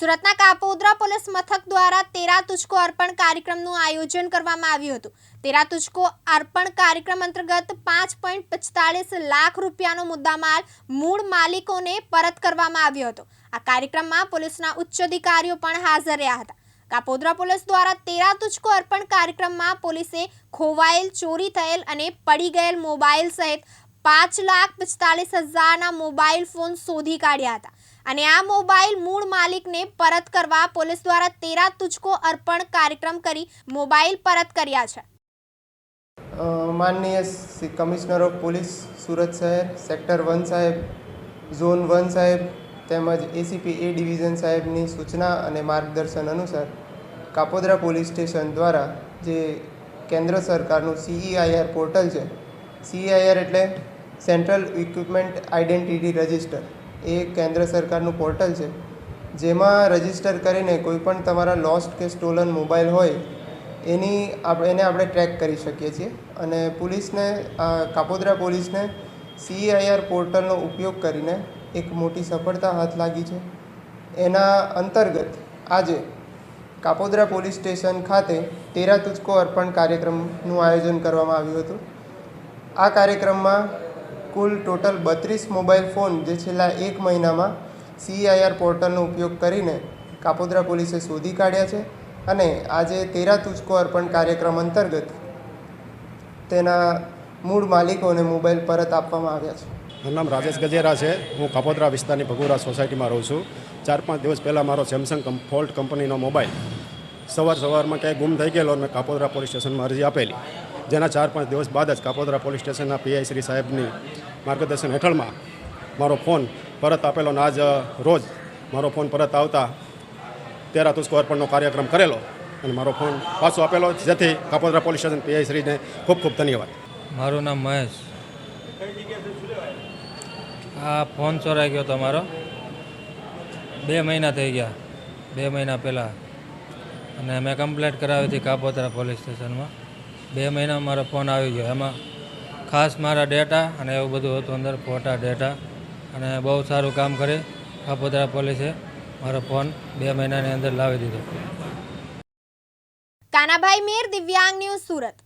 સુરતના કાપોદ્રા પોલીસ મથક દ્વારા તેરા તુચકો અર્પણ કાર્યક્રમનું આયોજન કરવામાં આવ્યું હતું. તેરા તુચકો અર્પણ કાર્યક્રમ અંતર્ગત પાંચ પોઈન્ટ પિસ્તાળીસ લાખ રૂપિયાનો મુદ્દામાલ મૂળ માલિકોને પરત કરવામાં આવ્યો હતો. આ કાર્યક્રમમાં પોલીસના ઉચ્ચ અધિકારીઓ પણ હાજર રહ્યા હતા. કાપોદ્રા પોલીસ દ્વારા તેરા તુચકો અર્પણ કાર્યક્રમમાં પોલીસે ખોવાયેલ, ચોરી થયેલ અને પડી ગયેલ મોબાઈલ સહિત પાંચ લાખ પિસ્તાળીસ હજારના મોબાઈલ ફોન શોધી કાઢ્યા હતા. અને આ મોબાઈલ મૂળ માલિકને પરત કરવા પોલીસ દ્વારા તેરા તુચકો અર્પણ કાર્યક્રમ કરી મોબાઈલ પરત કર્યા છે. માનનીય કમિશનર ઓફ પોલીસ સુરત શહેર, સેક્ટર વન સાહેબ, ઝોન વન સાહેબ, તેમજ એસીપી એ ડિવિઝન સાહેબની સૂચના અને માર્ગદર્શન અનુસાર કાપોદ્રા પોલીસ સ્ટેશન દ્વારા જે કેન્દ્ર સરકારનું સીઈઆઈઆર પોર્ટલ છે સીઈઆઈઆર એટલે સેન્ટ્રલ ઇક્વિપમેન્ટ આઇડેન્ટિટી રજિસ્ટર એ કેન્દ્ર સરકારનું પોર્ટલ છે, જેમાં રજિસ્ટર કરીને કોઈપણ તમારા લોસ્ટ કે સ્ટોલન મોબાઈલ હોય, એની આપણે એને આપણે ટ્રેક કરી શકીએ છીએ. અને પોલીસને કાપોદ્રા પોલીસને સીઆઈઆર પોર્ટલનો ઉપયોગ કરીને એક મોટી સફળતા હાથ લાગી છે. એના અંતર્ગત આજે કાપોદ્રા પોલીસ સ્ટેશન ખાતે તેરા તુચકો અર્પણ કાર્યક્રમનું આયોજન કરવામાં આવ્યું હતું. આ કાર્યક્રમમાં કુલ ટોટલ બત્રીસ મોબાઈલ ફોન જે છેલ્લા એક મહિનામાં સીઆઈઆર પોર્ટલનો ઉપયોગ કરીને કાપોદ્રા પોલીસે શોધી કાઢ્યા છે અને આજે તેરા તુચકો અર્પણ કાર્યક્રમ અંતર્ગત તેના મૂળ માલિકોને મોબાઈલ પરત આપવામાં આવ્યા છે. મારું નામ રાજેશ ગજેરા છે. હું કાપોદ્રા વિસ્તારની ભગુરા સોસાયટીમાં રહું છું. ચાર પાંચ દિવસ પહેલાં મારો સેમસંગ ફોલ્ટ કંપનીનો મોબાઈલ સવાર સવારમાં ક્યાંય ગુમ થઈ ગયેલો અને કાપોદ્રા પોલીસ સ્ટેશનમાં અરજી આપેલી. જેના ચાર પાંચ દિવસ બાદ જ કાપોદરા પોલીસ સ્ટેશનના પીઆઈ શ્રી સાહેબની માર્ગદર્શન હેઠળમાં મારો ફોન પરત આપેલો અને આજ રોજ મારો ફોન પરત આવતા તેરા તુસ્કો અર્પણનો કાર્યક્રમ કરેલો અને મારો ફોન પાછો આપેલો, જેથી કાપોદરા પોલીસ સ્ટેશન પીઆઈ શ્રીને ખૂબ ખૂબ ધન્યવાદ. મારું નામ મહેશ. આ ફોન ચોરાઈ ગયો તમારો. બે મહિના થઈ ગયા. બે મહિના પહેલાં. અને મેં કમ્પ્લેટ કરાવી હતી કાપોતરા પોલીસ સ્ટેશનમાં. બે મહિના મારો ફોન આવી ગયો. એમાં ખાસ મારા ડેટા અને એવું બધું હતું અંદર, ફોટા, ડેટા અને બહુ સારું કામ કરી ખાપોદરા પોલીસે મારો ફોન બે મહિનાની અંદર લાવી દીધો. કાનાભાઈ મેર, દિવ્યાંગ ન્યૂઝ સુરત.